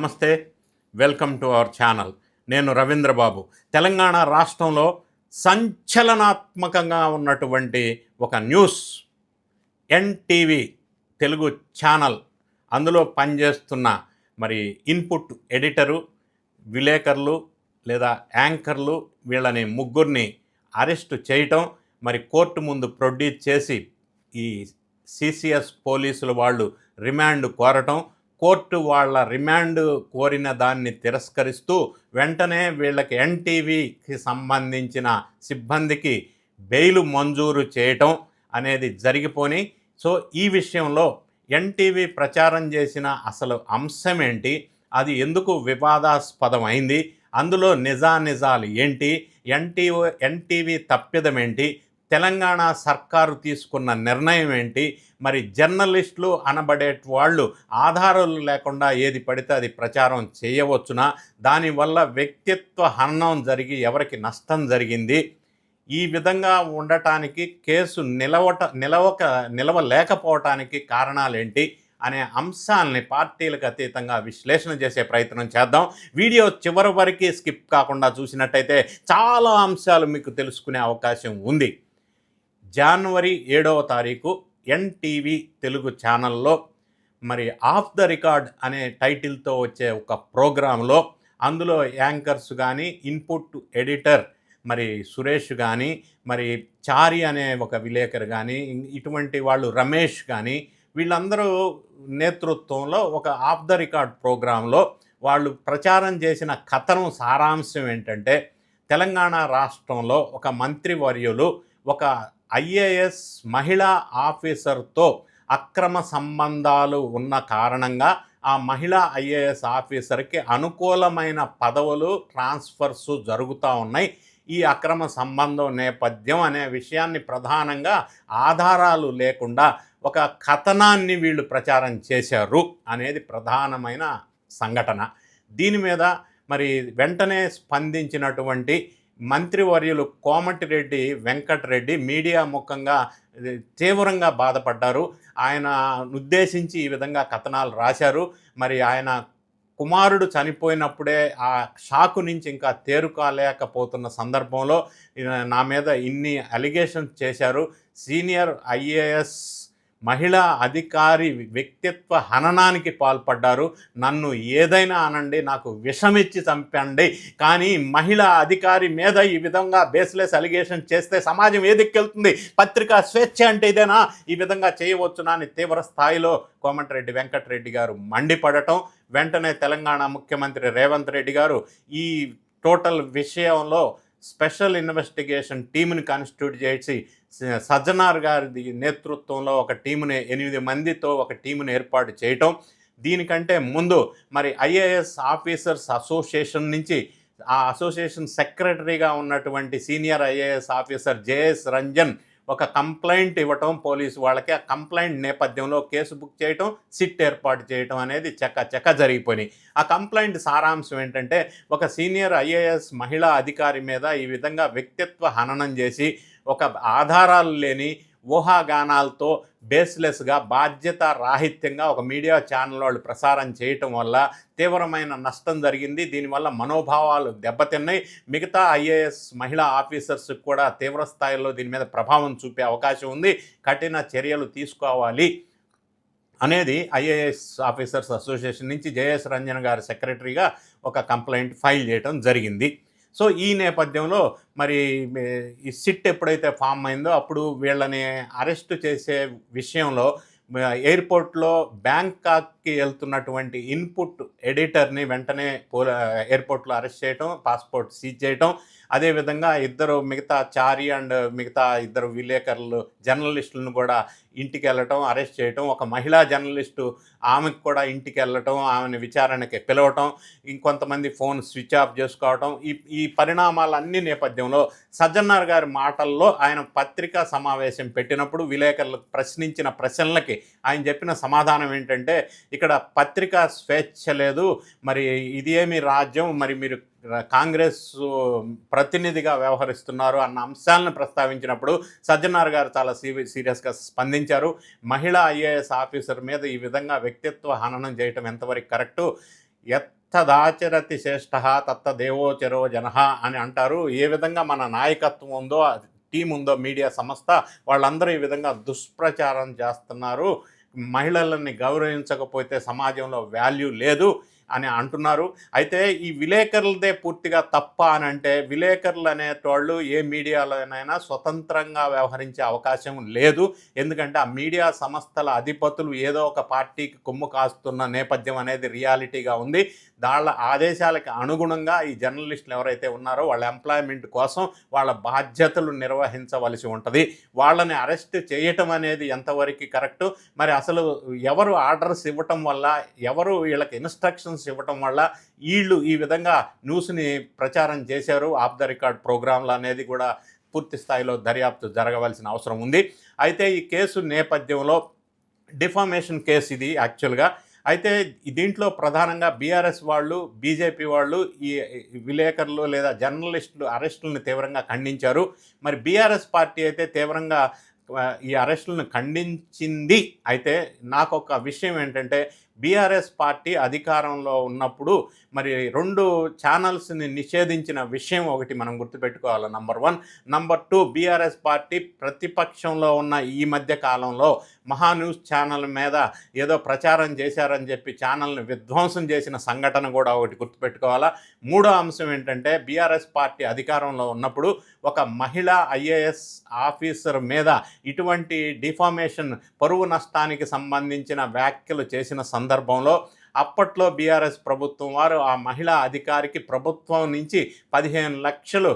నమస్తే welcome to our channel. నేను రవీంద్రబాబు తెలంగాణ రాష్ట్రంలో సంచలనాత్మకంగా ఉన్నటువంటి ఒక న్యూస్ ఎన్టీవీ తెలుగు ఛానల్. అందులో పనిచేస్తున్న మరి ఇన్పుట్ ఎడిటరు విలేకరులు లేదా యాంకర్లు వీళ్ళని ముగ్గురిని అరెస్ట్ చేయటం మరి కోర్టు ముందు ప్రొడ్యూస్ చేసి ఈ సిసిఎస్ పోలీసులు వాళ్ళు రిమాండ్ కోరటం కోర్టు వాళ్ళ రిమాండ్ కోరిన దాన్ని తిరస్కరిస్తూ వెంటనే వీళ్ళకి ఎన్టీవీకి సంబంధించిన సిబ్బందికి బెయిల్ మంజూరు చేయటం అనేది జరిగిపోని సో ఈ విషయంలో ఎన్టీవీ ప్రచారం చేసిన అసలు అంశం ఏంటి అది ఎందుకు వివాదాస్పదం అయింది అందులో నిజానిజాలు ఏంటి? ఎన్టీవీ ఎన్టీవీ తప్పిదం ఏంటి? తెలంగాణ సర్కారు తీసుకున్న నిర్ణయం ఏంటి? మరి జర్నలిస్టులు అనబడే వాళ్ళు ఆధారాలు లేకుండా ఏది పడితే అది ప్రచారం చేయవచ్చునా? దానివల్ల వ్యక్తిత్వ హననం జరిగి ఎవరికి నష్టం జరిగింది? ఈ విధంగా ఉండటానికి కేసు నిలవట నిలవక నిలవలేకపోవటానికి కారణాలేంటి? అనే అంశాలని పార్టీలకు అతీతంగా విశ్లేషణ చేసే ప్రయత్నం చేద్దాం. వీడియో చివరి వరకు స్కిప్ కాకుండా చూసినట్టయితే చాలా అంశాలు మీకు తెలుసుకునే అవకాశం ఉంది. జనవరి ఏడవ తారీఖు ఎన్టీవీ తెలుగు ఛానల్లో మరి ఆఫ్ ద రికార్డ్ అనే టైటిల్తో వచ్చే ఒక ప్రోగ్రాంలో అందులో యాంకర్స్ కానీ ఇన్పుట్ ఎడిటర్ మరి సురేష్ కానీ మరి చారి అనే ఒక విలేకరు కానీ ఇటువంటి వాళ్ళు రమేష్ కానీ వీళ్ళందరూ నేతృత్వంలో ఒక ఆఫ్ ద రికార్డ్ ప్రోగ్రాంలో వాళ్ళు ప్రచారం చేసిన కథనం సారాంశం ఏంటంటే తెలంగాణ రాష్ట్రంలో ఒక మంత్రివర్యులు ఒక ఐఏఎస్ మహిళా ఆఫీసర్తో అక్రమ సంబంధాలు ఉన్న కారణంగా ఆ మహిళా ఐఏఎస్ ఆఫీసర్కి అనుకూలమైన పదవులు ట్రాన్స్ఫర్స్ జరుగుతూ ఉన్నాయి. ఈ అక్రమ సంబంధం నేపథ్యం అనే విషయాన్ని ప్రధానంగా ఆధారాలు లేకుండా ఒక కథనాన్ని వీళ్ళు ప్రచారం చేశారు అనేది ప్రధానమైన సంఘటన. దీని మీద మరి వెంటనే స్పందించినటువంటి మంత్రివర్యులు కోమటిరెడ్డి వెంకటరెడ్డి మీడియా ముఖంగా తీవ్రంగా బాధపడ్డారు. ఆయన ఉద్దేశించి ఈ విధంగా కథనాలు రాశారు. మరి ఆయన కుమారుడు చనిపోయినప్పుడే ఆ షాకు నుంచి ఇంకా తేరుకోలేకపోతున్న సందర్భంలో నా మీద ఇన్ని అలిగేషన్స్ చేశారు. సీనియర్ ఐఏఎస్ మహిళా అధికారి వ్యక్తిత్వ హననానికి పాల్పడ్డారు. నన్ను ఏదైనా అనండి నాకు విషమిచ్చి చంపండి. కానీ మహిళా అధికారి మీద ఈ విధంగా బేస్లెస్ అలిగేషన్ చేస్తే సమాజం ఏదికెళ్తుంది పత్రికా స్వేచ్ఛ అంటే ఇదేనా? ఈ విధంగా చేయవచ్చునా అని తీవ్ర స్థాయిలో కోమటిరెడ్డి వెంకటరెడ్డి గారు మండిపడటం. వెంటనే తెలంగాణ ముఖ్యమంత్రి రేవంత్ రెడ్డి గారు ఈ టోటల్ విషయంలో స్పెషల్ ఇన్వెస్టిగేషన్ టీముని కాన్స్టిట్యూట్ చేసి సజ్జనార్ గారి నేతృత్వంలో ఒక టీముని ఎనిమిది మందితో ఒక టీముని ఏర్పాటు చేయటం. దీనికంటే ముందు మరి ఐఏఎస్ ఆఫీసర్స్ అసోసియేషన్ నుంచి ఆ అసోసియేషన్ సెక్రటరీగా ఉన్నటువంటి senior IAS officer JS Ranjan ఒక కంప్లైంట్ ఇవ్వటం పోలీసు వాళ్ళకి ఆ కంప్లైంట్ నేపథ్యంలో కేసు బుక్ చేయటం సిట్ ఏర్పాటు చేయటం అనేది చెక్క చెక్క జరిగిపోయినాయి. ఆ కంప్లైంట్ సారాంశం ఏంటంటే ఒక సీనియర్ ఐఏఎస్ మహిళా అధికారి మీద ఈ విధంగా వ్యక్తిత్వ హననం చేసి ఒక ఆధారాలు లేని ఊహాగానాలతో బేస్లెస్గా బాధ్యత రాహిత్యంగా ఒక మీడియా ఛానల్ వాళ్ళు ప్రసారం చేయటం వల్ల తీవ్రమైన నష్టం జరిగింది. దీనివల్ల మనోభావాలు దెబ్బతిన్నాయి. మిగతా ఐఏఎస్ మహిళా ఆఫీసర్స్ కూడా తీవ్ర స్థాయిలో దీని మీద ప్రభావం చూపే అవకాశం ఉంది. కఠిన చర్యలు తీసుకోవాలి అనేది ఐఏఎస్ ఆఫీసర్స్ అసోసియేషన్ నుంచి జేఎస్ రంజన్ గారి సెక్రటరీగా ఒక కంప్లైంట్ ఫైల్ చేయడం జరిగింది. సో ఈ నేపథ్యంలో మరి ఈ సిట్ ఎప్పుడైతే ఫామ్ అయిందో అప్పుడు వీళ్ళని అరెస్ట్ చేసే విషయంలో ఎయిర్పోర్ట్లో కి వెళ్తున్నటువంటి ఇన్పుట్ ఎడిటర్ని వెంటనే పోల ఎయిర్పోర్ట్లో అరెస్ట్ చేయటం పాస్పోర్ట్ సీజ్ చేయటం. అదేవిధంగా ఇద్దరు మిగతా చారి అండ్ మిగతా ఇద్దరు విలేకరులు జర్నలిస్టులను కూడా ఇంటికి వెళ్ళటం అరెస్ట్ చేయటం. ఒక మహిళా జర్నలిస్టు ఆమెకు కూడా ఇంటికి వెళ్ళటం ఆమెను విచారణకి పిలవటం ఇంకొంతమంది ఫోన్ స్విచ్ ఆఫ్ చేసుకోవటం. ఈ ఈ పరిణామాలన్నీ నేపథ్యంలో సజ్జనార్ గారి మాటల్లో ఆయన పత్రికా సమావేశం పెట్టినప్పుడు విలేకరులు ప్రశ్నించిన ప్రశ్నలకి ఆయన చెప్పిన సమాధానం ఏంటంటే ఇక్కడ పత్రికా స్వేచ్ఛ లేదు. మరి ఇది ఏమి రాజ్యం? మరి మీరు కాంగ్రెస్ ప్రతినిధిగా వ్యవహరిస్తున్నారు అన్న అంశాలను ప్రస్తావించినప్పుడు సజ్జనార్ గారు చాలా సీ సీరియస్గా స్పందించారు. మహిళా ఐఏఎస్ ఆఫీసర్ మీద ఈ విధంగా వ్యక్తిత్వ హననం చేయటం ఎంతవరకు కరెక్టు? ఎత్తదాచరతి శ్రేష్ఠ తత్త దేవోచరో జనహ అని అంటారు. ఏ విధంగా మన నాయకత్వం ఉందో టీం ఉందో మీడియా సంస్థ వాళ్ళందరూ ఈ విధంగా దుష్ప్రచారం చేస్తున్నారు. మహిళలని గౌరవించకపోతే సమాజంలో వాల్యూ లేదు. అని అంటున్నారు. అయితే ఈ విలేకరులదే పూర్తిగా తప్ప అని అంటే విలేకరులు అనేటోళ్ళు ఏ మీడియాలోనైనా స్వతంత్రంగా వ్యవహరించే అవకాశం లేదు. ఎందుకంటే ఆ మీడియా సంస్థల అధిపతులు ఏదో ఒక పార్టీకి కొమ్ము కాస్తున్న నేపథ్యం అనేది రియాలిటీగా ఉంది. దాళ్ళ ఆదేశాలకు అనుగుణంగా ఈ జర్నలిస్టులు ఎవరైతే ఉన్నారో వాళ్ళ ఎంప్లాయ్మెంట్ కోసం వాళ్ళ బాధ్యతలు నిర్వహించవలసి ఉంటుంది. వాళ్ళని అరెస్ట్ చేయటం అనేది ఎంతవరకు కరెక్టు? మరి అసలు ఎవరు ఆర్డర్స్ ఇవ్వటం వల్ల ఎవరు వీళ్ళకి ఇన్స్ట్రక్షన్స్ ఇవ్వటం వల్ల వీళ్ళు ఈ విధంగా న్యూస్ని ప్రచారం చేశారు. ఆఫ్ ద రికార్డ్ ప్రోగ్రాంలు అనేది కూడా పూర్తి స్థాయిలో దర్యాప్తు జరగవలసిన అవసరం ఉంది. అయితే ఈ కేసు నేపథ్యంలో డిఫామేషన్ కేసు ఇది యాక్చువల్గా. అయితే దీంట్లో ప్రధానంగా బీఆర్ఎస్ వాళ్ళు బీజేపీ వాళ్ళు ఈ విలేకరులు లేదా జర్నలిస్టులు అరెస్టులను తీవ్రంగా ఖండించారు. మరి బీఆర్ఎస్ పార్టీ అయితే తీవ్రంగా ఈ అరెస్టులను ఖండించింది. అయితే నాకు ఒక విషయం ఏంటంటే బీఆర్ఎస్ పార్టీ అధికారంలో ఉన్నప్పుడు మరి రెండు ఛానల్స్ని నిషేధించిన విషయం ఒకటి మనం గుర్తుపెట్టుకోవాలి. Number one number two BRS party ప్రతిపక్షంలో ఉన్న ఈ మధ్య కాలంలో మహా న్యూస్ ఛానల్ మీద ఏదో ప్రచారం చేశారని చెప్పి ఛానల్ని విధ్వంసం చేసిన సంఘటన కూడా ఒకటి గుర్తుపెట్టుకోవాలా? మూడో అంశం ఏంటంటే బీఆర్ఎస్ పార్టీ అధికారంలో ఉన్నప్పుడు ఒక మహిళా ఐఏఎస్ ఆఫీసర్ మీద ఇటువంటి డిఫామేషన్ పరువు నష్టానికి సంబంధించిన వ్యాఖ్యలు చేసిన సందర్భంలో అప్పట్లో బీఆర్ఎస్ ప్రభుత్వం వారు ఆ మహిళా అధికారికి ప్రభుత్వం నుంచి పదిహేను లక్షలు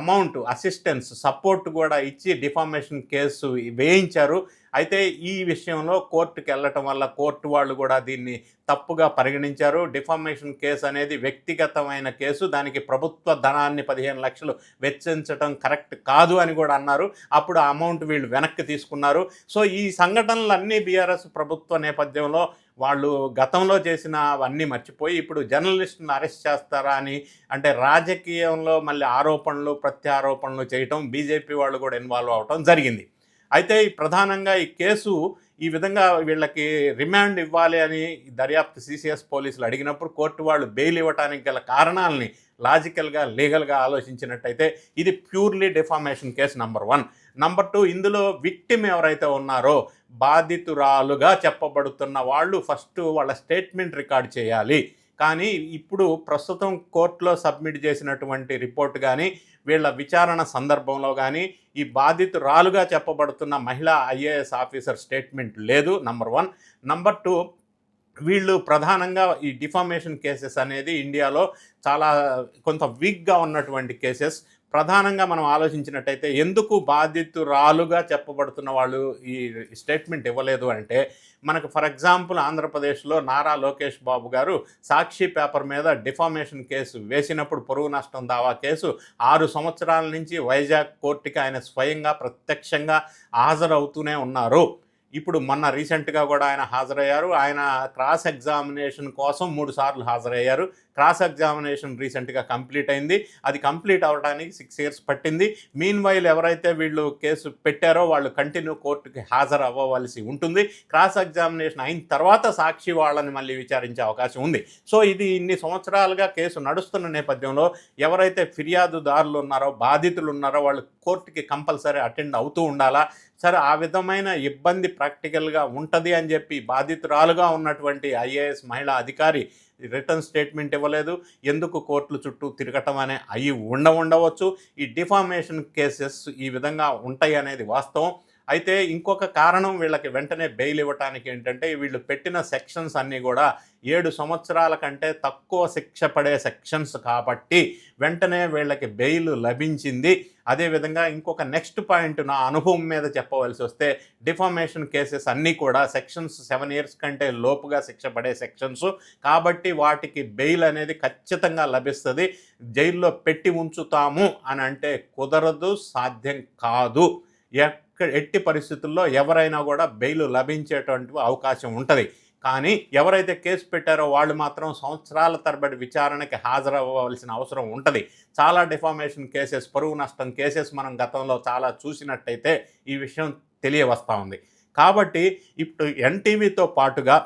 అమౌంట్ అసిస్టెన్స్ సపోర్ట్ కూడా ఇచ్చి డిఫామేషన్ కేసు వేయించారు. అయితే ఈ విషయంలో కోర్టుకి వెళ్ళటం వల్ల కోర్టు వాళ్ళు కూడా దీన్ని తప్పుగా పరిగణించారు. డిఫామేషన్ కేసు అనేది వ్యక్తిగతమైన కేసు. దానికి ప్రభుత్వ ధనాన్ని పదిహేను లక్షలు వెచ్చించడం కరెక్ట్ కాదు అని కూడా అన్నారు. అప్పుడు ఆ అమౌంట్ వీళ్ళు వెనక్కి తీసుకున్నారు. సో ఈ సంఘటనలన్నీ బీఆర్ఎస్ ప్రభుత్వ నేపథ్యంలో వాళ్ళు గతంలో చేసిన అవన్నీ మర్చిపోయి ఇప్పుడు జర్నలిస్టును అరెస్ట్ చేస్తారా అని అంటే రాజకీయంలో మళ్ళీ ఆరోపణలు ప్రత్యారోపణలు చేయటం బీజేపీ వాళ్ళు కూడా ఇన్వాల్వ్ అవటం జరిగింది. అయితే ప్రధానంగా ఈ కేసు ఈ విధంగా వీళ్ళకి రిమాండ్ ఇవ్వాలి అని దర్యాప్తు సిసిఎస్ పోలీసులు అడిగినప్పుడు కోర్టు వాళ్ళు బెయిల్ ఇవ్వడానికి గల కారణాలని లాజికల్గా లీగల్గా ఆలోచించినట్టయితే ఇది purely defamation case number one. Number two ఇందులో విక్టిమ్ ఎవరైతే ఉన్నారో బాధితురాలుగా చెప్పబడుతున్న వాళ్ళు ఫస్ట్ వాళ్ళ స్టేట్మెంట్ రికార్డ్ చేయాలి. కానీ ఇప్పుడు ప్రస్తుతం కోర్టులో సబ్మిట్ చేసినటువంటి రిపోర్ట్ కానీ వీళ్ళ విచారణ సందర్భంలో కానీ ఈ బాధితురాలుగా చెప్పబడుతున్న మహిళా ఐఏఎస్ ఆఫీసర్ స్టేట్మెంట్ లేదు నంబర్ వన్. నంబర్ టూ వీళ్ళు ప్రధానంగా ఈ డిఫామేషన్ కేసెస్ అనేది ఇండియాలో చాలా కొంత వీక్గా ఉన్నటువంటి కేసెస్. ప్రధానంగా మనం ఆలోచించినట్టయితే ఎందుకు బాధితురాలుగా చెప్పబడుతున్న వాళ్ళు ఈ స్టేట్మెంట్ ఇవ్వలేదు అంటే మనకు ఫర్ ఎగ్జాంపుల్ ఆంధ్రప్రదేశ్లో నారా లోకేష్ బాబు గారు సాక్షి పేపర్ మీద డిఫామేషన్ కేసు వేసినప్పుడు పొరుగు నష్టం దావా కేసు ఆరు సంవత్సరాల నుంచి వైజాగ్ కోర్టుకి ఆయన స్వయంగా ప్రత్యక్షంగా హాజరవుతూనే ఉన్నారు. ఇప్పుడు మొన్న రీసెంట్గా కూడా ఆయన హాజరయ్యారు. ఆయన క్రాస్ ఎగ్జామినేషన్ కోసం మూడు సార్లు హాజరయ్యారు. క్రాస్ ఎగ్జామినేషన్ రీసెంట్గా కంప్లీట్ అయింది. అది కంప్లీట్ అవడానికి సిక్స్ ఇయర్స్ పట్టింది. మీన్ వైల్ ఎవరైతే వీళ్ళు కేసు పెట్టారో వాళ్ళు కంటిన్యూ కోర్టుకి హాజరు అవ్వవలసి ఉంటుంది. క్రాస్ ఎగ్జామినేషన్ అయిన తర్వాత సాక్షి వాళ్ళని మళ్ళీ విచారించే అవకాశం ఉంది. సో ఇది ఇన్ని సంవత్సరాలుగా కేసు నడుస్తున్న నేపథ్యంలో ఎవరైతే ఫిర్యాదుదారులు ఉన్నారో బాధితులు ఉన్నారో వాళ్ళు కోర్టుకి కంపల్సరీ అటెండ్ అవుతూ ఉండాలా? సరే ఆ విధమైన ఇబ్బంది ప్రాక్టికల్గా ఉంటుంది అని చెప్పి బాధితురాలుగా ఉన్నటువంటి ఐఏఎస్ మహిళా అధికారి రిటర్న్ స్టేట్మెంట్ ఇవ్వలేదు. ఎందుకు కోర్టుల చుట్టూ తిరగటం అనే అయి ఉండ ఉండవచ్చు. ఈ డిఫామేషన్ కేసెస్ ఈ విధంగా ఉంటాయి అనేది వాస్తవం. అయితే ఇంకొక కారణం వీళ్ళకి వెంటనే బెయిల్ ఇవ్వటానికి ఏంటంటే వీళ్ళు పెట్టిన సెక్షన్స్ అన్నీ కూడా ఏడు సంవత్సరాల కంటే తక్కువ శిక్ష పడే సెక్షన్స్ కాబట్టి వెంటనే వీళ్ళకి బెయిల్ లభించింది. అదేవిధంగా ఇంకొక నెక్స్ట్ పాయింట్ నా అనుభవం మీద చెప్పవలసి వస్తే డిఫామేషన్ కేసెస్ అన్నీ కూడా సెక్షన్స్ సెవెన్ ఇయర్స్ కంటే లోపుగా శిక్ష పడే సెక్షన్స్. కాబట్టి వాటికి బెయిల్ అనేది ఖచ్చితంగా లభిస్తుంది. జైల్లో పెట్టి ఉంచుతాము అని అంటే కుదరదు సాధ్యం కాదు. ఎట్టి పరిస్థితుల్లో ఎవరైనా కూడా బెయిల్ లభించేటువంటి అవకాశం ఉంటుంది. కానీ ఎవరైతే కేసు పెట్టారో వాళ్ళు మాత్రం సంవత్సరాల తరబడి విచారణకి హాజరవ్వవలసిన అవసరం ఉంటుంది. చాలా డిఫామేషన్ కేసెస్ పరువు నష్టం కేసెస్ మనం గతంలో చాలా చూసినట్టయితే ఈ విషయం తెలియవస్తూ ఉంది. కాబట్టి ఇప్పుడు ఎన్టీవీతో పాటుగా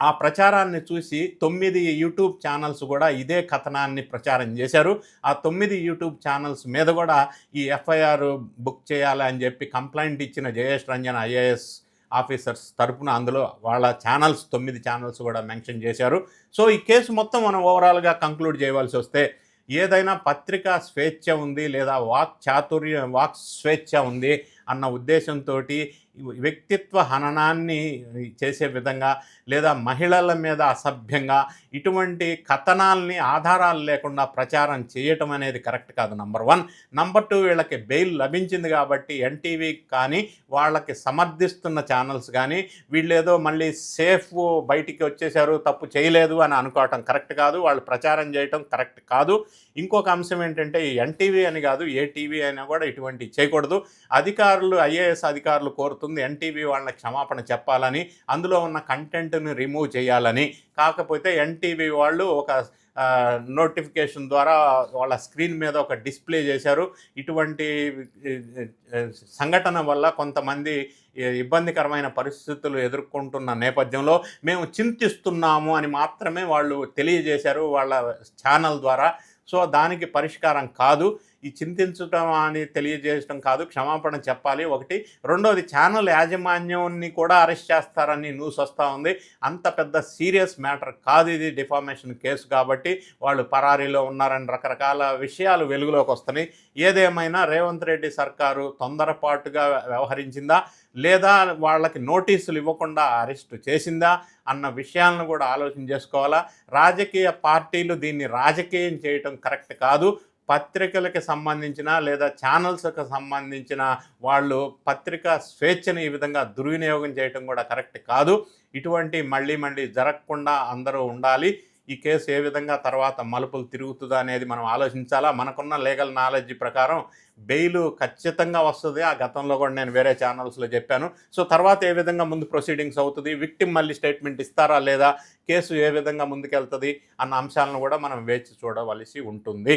ఆ ప్రచారాన్ని చూసి తొమ్మిది యూట్యూబ్ ఛానల్స్ కూడా ఇదే కథనాన్ని ప్రచారం చేశారు. ఆ తొమ్మిది యూట్యూబ్ ఛానల్స్ మీద కూడా ఈ ఎఫ్ఐఆర్ బుక్ చేయాలి అని చెప్పి కంప్లైంట్ ఇచ్చిన జయేష్ రంజన్ ఐఏఎస్ ఆఫీసర్స్ తరపున అందులో వాళ్ళ ఛానల్స్ తొమ్మిది ఛానల్స్ కూడా మెన్షన్ చేశారు. సో ఈ కేసు మొత్తం మనం ఓవరాల్గా కంక్లూడ్ చేయవలసి వస్తే ఏదైనా పత్రికా స్వేచ్ఛ ఉంది లేదా వాక్ చాతుర్య వాక్ స్వేచ్ఛ ఉంది అన్న ఉద్దేశంతో వ్యక్తిత్వ హననాన్ని చేసే విధంగా లేదా మహిళల మీద అసభ్యంగా ఇటువంటి కథనాల్ని ఆధారాలు లేకుండా ప్రచారం చేయటం అనేది కరెక్ట్ కాదు నంబర్ వన్. నంబర్ టూ వీళ్ళకి బెయిల్ లభించింది కాబట్టి ఎన్టీవీ కానీ వాళ్ళకి సమర్థిస్తున్న ఛానల్స్ కానీ వీళ్ళేదో మళ్ళీ సేఫ్ బయటికి వచ్చేసారు తప్పు చేయలేదు అని అనుకోవటం కరెక్ట్ కాదు. వాళ్ళు ప్రచారం చేయటం కరెక్ట్ కాదు. ఇంకొక అంశం ఏంటంటే ఈ ఎన్టీవీ అని కాదు ఏ టీవీ అయినా కూడా ఇటువంటి చేయకూడదు. అధికారులు ఐఏఎస్ అధికారులు కోరుతుంది ఎన్టీవీ వాళ్ళకి క్షమాపణ చెప్పాలని అందులో ఉన్న కంటెంట్ని రిమూవ్ చేయాలని. కాకపోతే ఎన్టీవీ వాళ్ళు ఒక నోటిఫికేషన్ ద్వారా వాళ్ళ స్క్రీన్ మీద ఒక డిస్ప్లే చేశారు. ఇటువంటి సంఘటన వల్ల కొంతమంది ఇబ్బందికరమైన పరిస్థితులు ఎదుర్కొంటున్న నేపథ్యంలో మేము చింతిస్తున్నాము అని మాత్రమే వాళ్ళు తెలియజేశారు వాళ్ళ ఛానల్ ద్వారా. సో దానికి పరిష్కారం కాదు. ఈ చింతించటం అని తెలియజేయడం కాదు క్షమాపణ చెప్పాలి. ఒకటి రెండోది ఛానల్ యాజమాన్యాన్ని కూడా అరెస్ట్ చేస్తారని న్యూస్ వస్తూ ఉంది. అంత పెద్ద సీరియస్ మ్యాటర్ కాదు ఇది డిఫార్మేషన్ కేసు కాబట్టి వాళ్ళు పరారీలో ఉన్నారని రకరకాల విషయాలు వెలుగులోకి వస్తున్నాయి. ఏదేమైనా రేవంత్ రెడ్డి సర్కారు తొందరపాటుగా వ్యవహరించిందా? లేదా వాళ్ళకి నోటీసులు ఇవ్వకుండా అరెస్ట్ చేసిందా? అన్న విషయాలను కూడా ఆలోచన చేసుకోవాలా? రాజకీయ పార్టీలు దీన్ని రాజకీయం చేయటం కరెక్ట్ కాదు. పత్రికలకి సంబంధించిన లేదా ఛానల్స్కి సంబంధించిన వాళ్ళు పత్రికా స్వేచ్ఛను ఈ విధంగా దుర్వినియోగం చేయటం కూడా కరెక్ట్ కాదు. ఇటువంటి మళ్ళీ మళ్ళీ జరగకుండా అందరూ ఉండాలి. ఈ కేసు ఏ విధంగా తర్వాత మలుపులు తిరుగుతుందా అనేది మనం ఆలోచించాలా? మనకున్న లీగల్ నాలెడ్జ్ ప్రకారం బెయిల్ ఖచ్చితంగా వస్తుంది. ఆ గతంలో కూడా నేను వేరే ఛానల్స్లో చెప్పాను. సో తర్వాత ఏ విధంగా ముందు ప్రొసీడింగ్స్ అవుతుంది? విక్టిమ్ మళ్ళీ స్టేట్మెంట్ ఇస్తారా లేదా? కేసు ఏ విధంగా ముందుకెళ్తుంది? అన్న అంశాలను కూడా మనం వేచి చూడవలసి ఉంటుంది.